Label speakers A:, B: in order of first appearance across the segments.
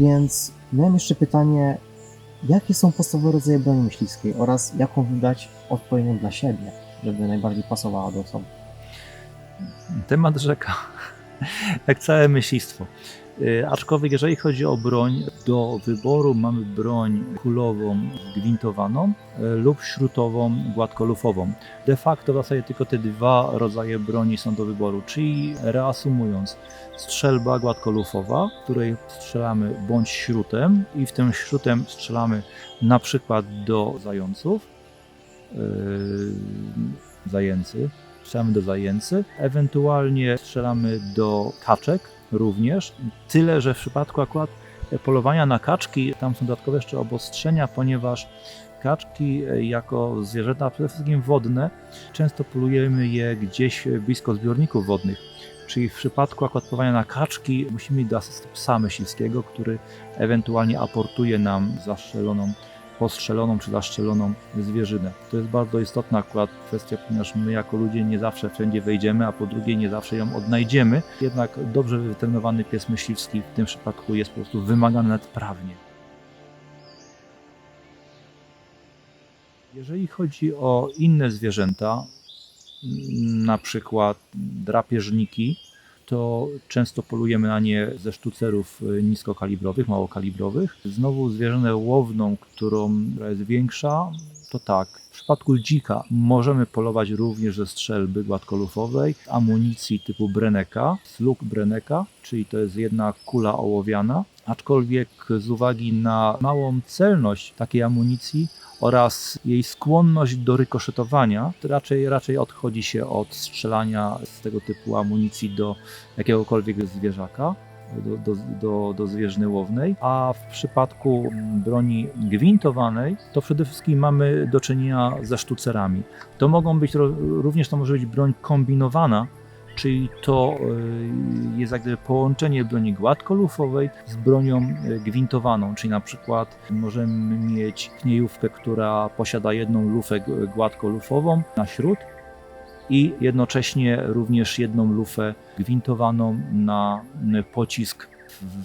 A: Więc miałem jeszcze pytanie, jakie są podstawowe rodzaje broni myśliwskiej oraz jaką wybrać odpowiednią dla siebie, żeby najbardziej pasowała do osoby?
B: Temat rzeka, jak całe myślistwo. Y, Aczkolwiek jeżeli chodzi o broń, do wyboru mamy broń kulową gwintowaną y, lub śrutową gładkolufową. De facto w zasadzie tylko te dwa rodzaje broni są do wyboru, czyli reasumując, strzelba gładkolufowa, w której strzelamy bądź śrutem i w tym śrutem strzelamy na przykład do zająców, yy, zajęcy, strzelamy do zajęcy, ewentualnie strzelamy do kaczek również, tyle, że w przypadku akurat polowania na kaczki, tam są dodatkowe jeszcze obostrzenia, ponieważ kaczki e, jako zwierzęta przede wszystkim wodne, często polujemy je gdzieś blisko zbiorników wodnych. Czyli w przypadku akurat polowania na kaczki musimy mieć do asystu psa myśliwskiego, który ewentualnie aportuje nam zastrzeloną, postrzeloną czy zaszczeloną zwierzynę. To jest bardzo istotna akurat kwestia, ponieważ my jako ludzie nie zawsze wszędzie wejdziemy, a po drugie nie zawsze ją odnajdziemy. Jednak dobrze wytrenowany pies myśliwski w tym przypadku jest po prostu wymagany nawet prawnie. Jeżeli chodzi o inne zwierzęta, na przykład drapieżniki, to często polujemy na nie ze sztucerów y, niskokalibrowych, małokalibrowych. Znowu zwierzynę łowną, którą jest większa, to tak. W przypadku dzika możemy polować również ze strzelby gładkolufowej, amunicji typu Breneka, slug Breneka, czyli to jest jedna kula ołowiana. Aczkolwiek z uwagi na małą celność takiej amunicji oraz jej skłonność do rykoszetowania, to raczej, raczej odchodzi się od strzelania z tego typu amunicji do jakiegokolwiek zwierzaka. Do, do, do, do zwierzyny łownej, a w przypadku broni gwintowanej to przede wszystkim mamy do czynienia ze sztucerami. To mogą być również to może być broń kombinowana, czyli to y, jest jak gdyby połączenie broni gładkolufowej z bronią y, gwintowaną, czyli na przykład możemy mieć kniejówkę, która posiada jedną lufę gładkolufową na śród i jednocześnie również jedną lufę gwintowaną na pocisk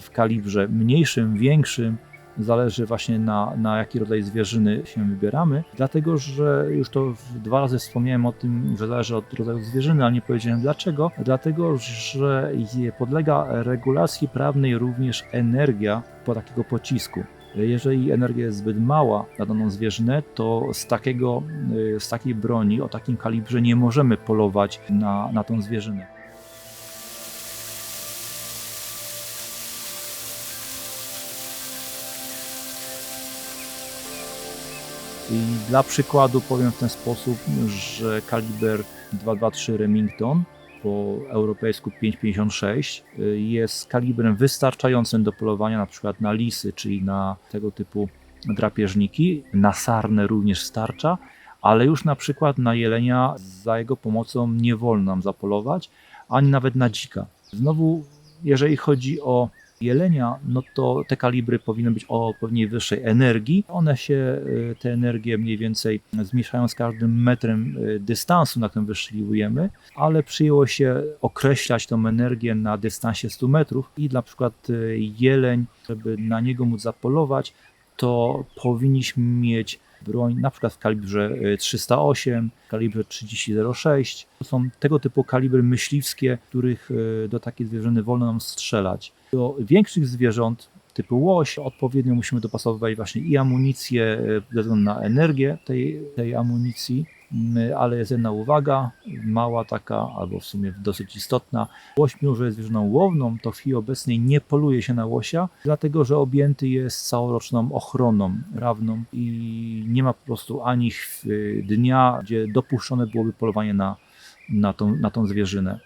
B: w kalibrze mniejszym, większym, zależy właśnie na, na jaki rodzaj zwierzyny się wybieramy, dlatego że już to dwa razy wspomniałem o tym, że zależy od rodzaju zwierzyny, ale nie powiedziałem dlaczego. Dlatego, że podlega regulacji prawnej również energia po takiego pocisku. Jeżeli energia jest zbyt mała na daną zwierzynę, to z, takiego, y, z takiej broni o takim kalibrze nie możemy polować na, na tą zwierzynę. I dla przykładu powiem w ten sposób, że kaliber 223 Remington po europejsku 5,56 y, jest kalibrem wystarczającym do polowania na przykład na lisy, czyli na tego typu drapieżniki. Na sarnę również starcza, ale już na przykład na jelenia za jego pomocą nie wolno nam zapolować, ani nawet na dzika. Znowu, jeżeli chodzi o jelenia, no to te kalibry powinny być o odpowiedniej wyższej energii. One się, y, te energie mniej więcej zmniejszają z każdym metrem y, dystansu, na którym wystrzeliwujemy, ale przyjęło się określać tą energię na dystansie 100 metrów i dla przykład y, jeleń, żeby na niego móc zapolować, to powinniśmy mieć broń na przykład w kalibrze y, 308, kalibrze 3006. To są tego typu kalibry myśliwskie, których y, do takiej zwierzyny wolno nam strzelać. Do większych zwierząt typu łoś odpowiednio musimy dopasowywać właśnie i amunicję y, ze względu na energię tej, tej amunicji, ale jest jedna uwaga, mała taka, albo w sumie dosyć istotna. Łoś, mimo że jest zwierzyną łowną, to w chwili obecnej nie poluje się na łosia, dlatego że objęty jest całoroczną ochroną prawną i nie ma po prostu ani dnia, gdzie dopuszczone byłoby polowanie na, na, tą, na tą zwierzynę.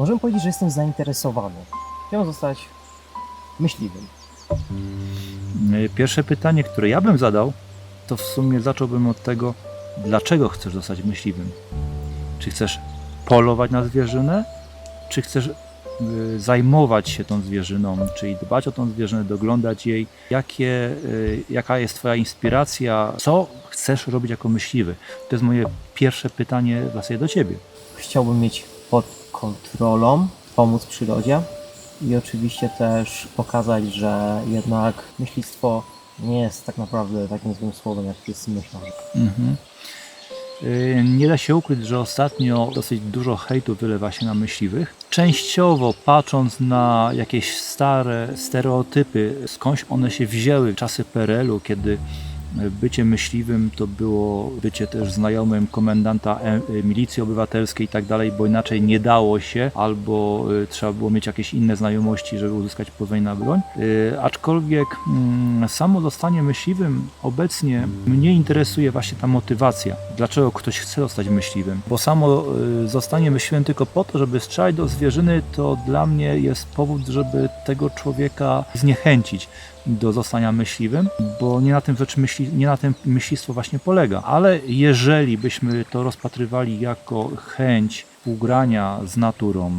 A: Możemy powiedzieć, że jestem zainteresowany. Chciałem zostać myśliwym.
B: Y, Pierwsze pytanie, które ja bym zadał, to w sumie zacząłbym od tego, dlaczego chcesz zostać myśliwym? Czy chcesz polować na zwierzynę, czy chcesz y, zajmować się tą zwierzyną, czyli dbać o tą zwierzynę, doglądać jej? Jakie, y, jaka jest Twoja inspiracja? Co chcesz robić jako myśliwy? To jest moje pierwsze pytanie zasadzie do Ciebie.
A: Chciałbym mieć pod kontrolą, pomóc przyrodzie i oczywiście też pokazać, że jednak myślistwo nie jest tak naprawdę takim złym słowem, jak wszyscy myślą.
B: Mhm. Y, Nie da się ukryć, że ostatnio dosyć dużo hejtu wylewa się na myśliwych. Częściowo patrząc na jakieś stare stereotypy, skądś one się wzięły, czasy PRL-u, kiedy bycie myśliwym to było bycie też znajomym komendanta e- milicji obywatelskiej i tak dalej, bo inaczej nie dało się, albo y, trzeba było mieć jakieś inne znajomości, żeby uzyskać pozwolenie na broń. Y, Aczkolwiek mm, samo zostanie myśliwym obecnie mnie interesuje właśnie ta motywacja. Dlaczego ktoś chce zostać myśliwym? Bo samo zostanie myśliwym tylko po to, żeby strzelać do zwierzyny, to dla mnie jest powód, żeby tego człowieka zniechęcić do zostania myśliwym, bo nie na tym rzecz myśli, nie na tym myślistwo właśnie polega. Ale jeżeli byśmy to rozpatrywali jako chęć współgrania z naturą,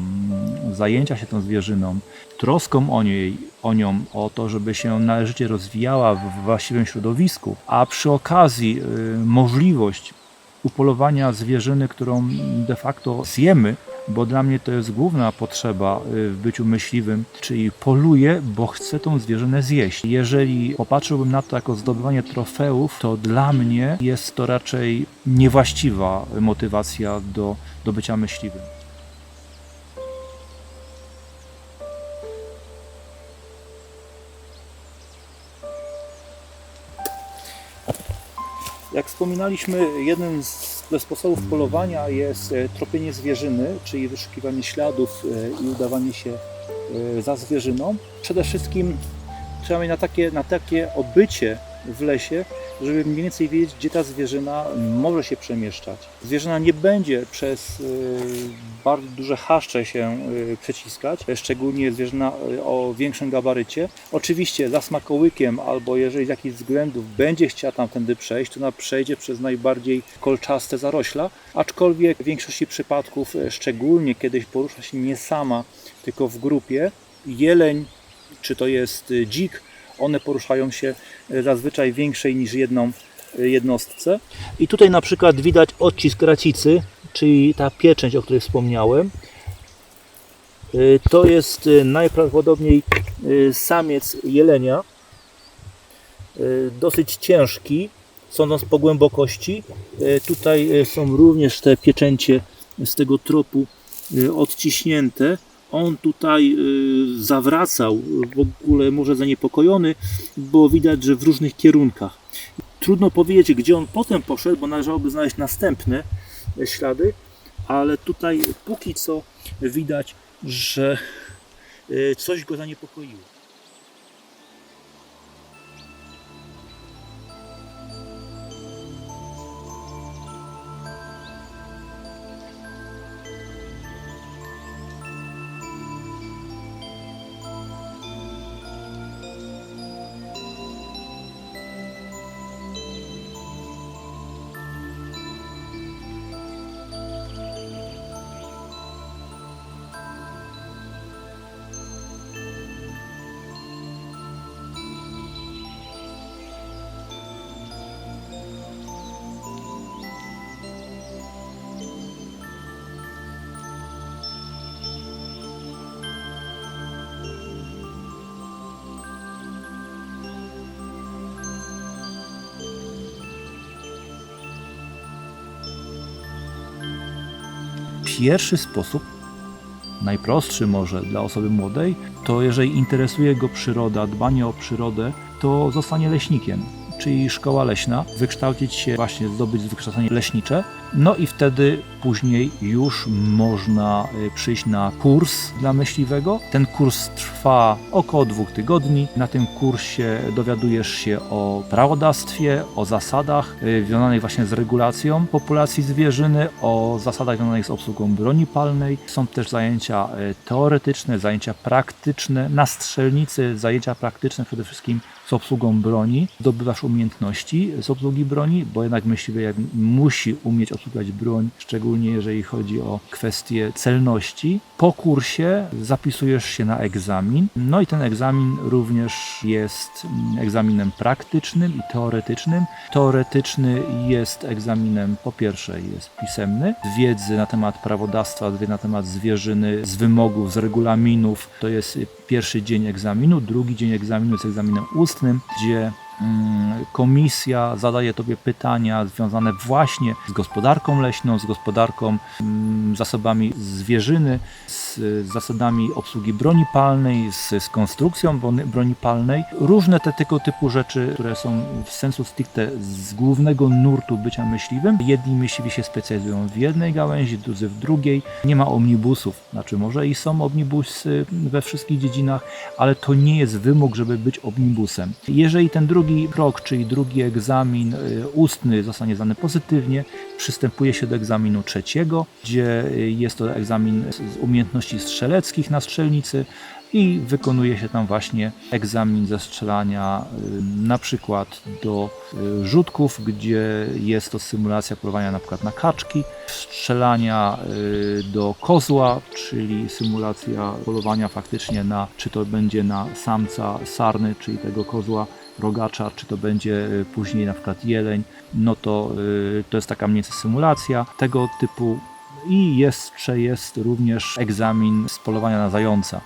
B: zajęcia się tą zwierzyną, troską o, niej, o nią, o to, żeby się należycie rozwijała w właściwym środowisku, a przy okazji y, możliwość upolowania zwierzyny, którą de facto zjemy, bo dla mnie to jest główna potrzeba y, w byciu myśliwym, czyli poluję, bo chcę tą zwierzynę zjeść. Jeżeli popatrzyłbym na to jako zdobywanie trofeów, to dla mnie jest to raczej niewłaściwa motywacja do, do bycia myśliwym. Jak wspominaliśmy, jednym z, ze sposobów polowania jest e, tropienie zwierzyny, czyli wyszukiwanie śladów e, i udawanie się e, za zwierzyną. Przede wszystkim trzeba mieć na takie, na takie obycie w lesie, żeby mniej więcej wiedzieć, gdzie ta zwierzyna może się przemieszczać. Zwierzyna nie będzie przez y, bardzo duże chaszcze się y, przeciskać, szczególnie zwierzyna y, o większym gabarycie. Oczywiście za smakołykiem, albo jeżeli z jakichś względów będzie chciała tamtędy przejść, to ona przejdzie przez najbardziej kolczaste zarośla, aczkolwiek w większości przypadków, szczególnie kiedy porusza się nie sama, tylko w grupie, jeleń, czy to jest dzik, one poruszają się y, zazwyczaj większej niż jedną y, jednostce. I tutaj na przykład widać odcisk racicy, czyli ta pieczęć, o której wspomniałem. Y, To jest najprawdopodobniej samiec jelenia, dosyć ciężki, sądząc po głębokości. Tutaj są również te pieczęcie z tego tropu odciśnięte. On tutaj y, zawracał, w ogóle może zaniepokojony, bo widać, że w różnych kierunkach. Trudno powiedzieć, gdzie on potem poszedł, bo należałoby znaleźć następne e, ślady, ale tutaj póki co widać, że y, coś go zaniepokoiło. Pierwszy sposób, najprostszy może dla osoby młodej, to jeżeli interesuje go przyroda, dbanie o przyrodę, to zostanie leśnikiem, czyli szkoła leśna, wykształcić się, właśnie zdobyć wykształcenie leśnicze No i wtedy później już można y, przyjść na kurs dla myśliwego. Ten kurs trwa około dwóch tygodni. Na tym kursie dowiadujesz się o prawodawstwie, o zasadach y, związanych właśnie z regulacją populacji zwierzyny, o zasadach związanych z obsługą broni palnej. Są też zajęcia y, teoretyczne, zajęcia praktyczne, na strzelnicy zajęcia praktyczne przede wszystkim z obsługą broni. Zdobywasz umiejętności z obsługi broni, bo jednak myśliwy musi umieć broń, szczególnie jeżeli chodzi o kwestie celności. Po kursie zapisujesz się na egzamin. No i ten egzamin również jest egzaminem praktycznym i teoretycznym. Teoretyczny jest egzaminem, po pierwsze jest pisemny, z wiedzy na temat prawodawstwa, na temat zwierzyny, z wymogów, z regulaminów. To jest pierwszy dzień egzaminu. Drugi dzień egzaminu jest egzaminem ustnym, gdzie komisja zadaje Tobie pytania związane właśnie z gospodarką leśną, z gospodarką mm, zasobami zwierzyny, z zasadami obsługi broni palnej, z, z konstrukcją broni palnej. Różne te tego typu rzeczy, które są w sensu stricte z głównego nurtu bycia myśliwym. Jedni myśliwi się specjalizują w jednej gałęzi, drudzy w drugiej. Nie ma omnibusów, znaczy może i są omnibusy we wszystkich dziedzinach, ale to nie jest wymóg, żeby być omnibusem. Jeżeli ten drugi krok, czyli drugi egzamin y, ustny zostanie zdany pozytywnie, przystępuje się do egzaminu trzeciego, gdzie y, jest to egzamin z umiejętności strzeleckich na strzelnicy i wykonuje się tam właśnie egzamin ze strzelania y, na przykład do rzutków, gdzie jest to symulacja polowania na przykład na kaczki, strzelania do kozła, czyli symulacja polowania faktycznie na, czy to będzie na samca sarny, czyli tego kozła rogacza, czy to będzie y, później na przykład jeleń, no to y, to jest taka mniej symulacja tego typu i jeszcze jest również egzamin z polowania na zająca.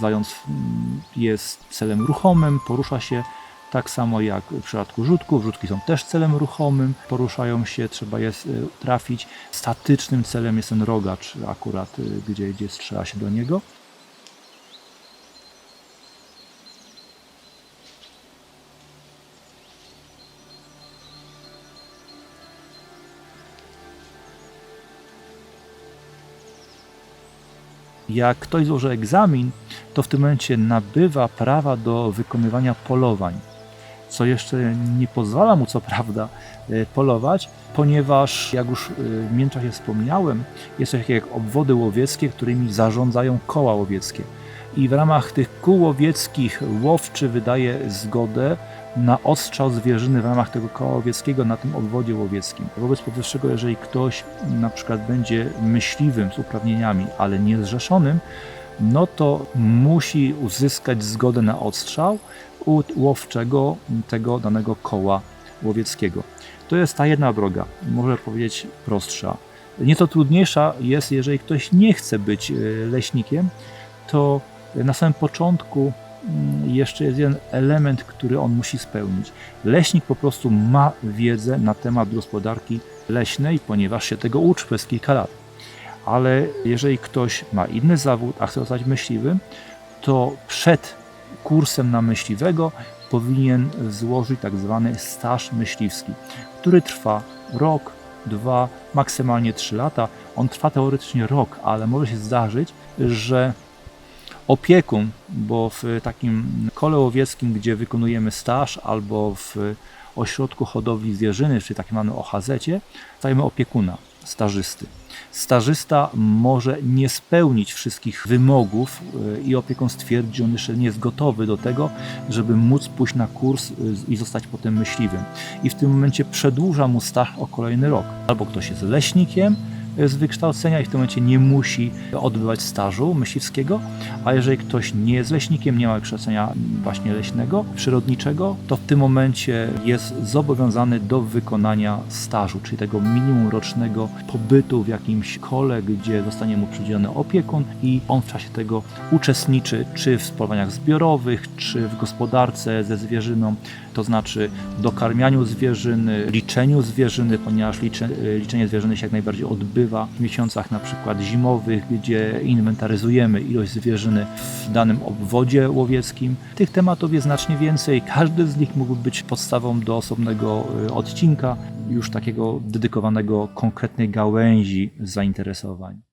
B: Zając mm, jest celem ruchomym, porusza się tak samo jak w przypadku rzutków. Rzutki są też celem ruchomym, poruszają się, trzeba je y, trafić. Statycznym celem jest ten rogacz, akurat gdzie, gdzie strzela się do niego. Jak ktoś złoży egzamin, to w tym momencie nabywa prawa do wykonywania polowań, co jeszcze nie pozwala mu co prawda e, polować, ponieważ jak już e, w międzyczasie wspomniałem, jest coś takiego jak obwody łowieckie, którymi zarządzają koła łowieckie. I w ramach tych kół łowieckich łowczy wydaje zgodę na odstrzał zwierzyny w ramach tego koła łowieckiego na tym obwodzie łowieckim. Wobec powyższego, jeżeli ktoś na przykład będzie myśliwym z uprawnieniami, ale niezrzeszonym, no to musi uzyskać zgodę na odstrzał u łowczego tego danego koła łowieckiego. To jest ta jedna droga, można powiedzieć prostsza. Nieco trudniejsza jest, jeżeli ktoś nie chce być e, leśnikiem, to na samym początku jeszcze jest jeden element, który on musi spełnić. Leśnik po prostu ma wiedzę na temat gospodarki leśnej, ponieważ się tego uczy przez kilka lat. Ale jeżeli ktoś ma inny zawód, a chce zostać myśliwym, to przed kursem na myśliwego powinien złożyć tak zwany staż myśliwski, który trwa rok, dwa, maksymalnie trzy lata. On trwa teoretycznie rok, ale może się zdarzyć, że opiekun, bo w takim kole łowieckim, gdzie wykonujemy staż, albo w ośrodku hodowli zwierzyny, czyli takim mamy OHZ, stajemy opiekuna, stażysty. Stażysta może nie spełnić wszystkich wymogów y, i opiekun stwierdzi, on jeszcze nie jest gotowy do tego, żeby móc pójść na kurs y, i zostać potem myśliwym. I w tym momencie przedłuża mu staż o kolejny rok. Albo ktoś jest leśnikiem, z wykształcenia i w tym momencie nie musi odbywać stażu myśliwskiego, a jeżeli ktoś nie jest leśnikiem, nie ma wykształcenia właśnie leśnego, przyrodniczego, to w tym momencie jest zobowiązany do wykonania stażu, czyli tego minimum rocznego pobytu w jakimś kole, gdzie zostanie mu przydzielony opiekun i on w czasie tego uczestniczy czy w polowaniach zbiorowych, czy w gospodarce ze zwierzyną, to znaczy dokarmianiu zwierzyny, liczeniu zwierzyny, ponieważ licze, liczenie zwierzyny się jak najbardziej odbywa odbywa w miesiącach na przykład zimowych, gdzie inwentaryzujemy ilość zwierzyny w danym obwodzie łowieckim. Tych tematów jest znacznie więcej. Każdy z nich mógłby być podstawą do osobnego y, odcinka, już takiego dedykowanego konkretnej gałęzi zainteresowań.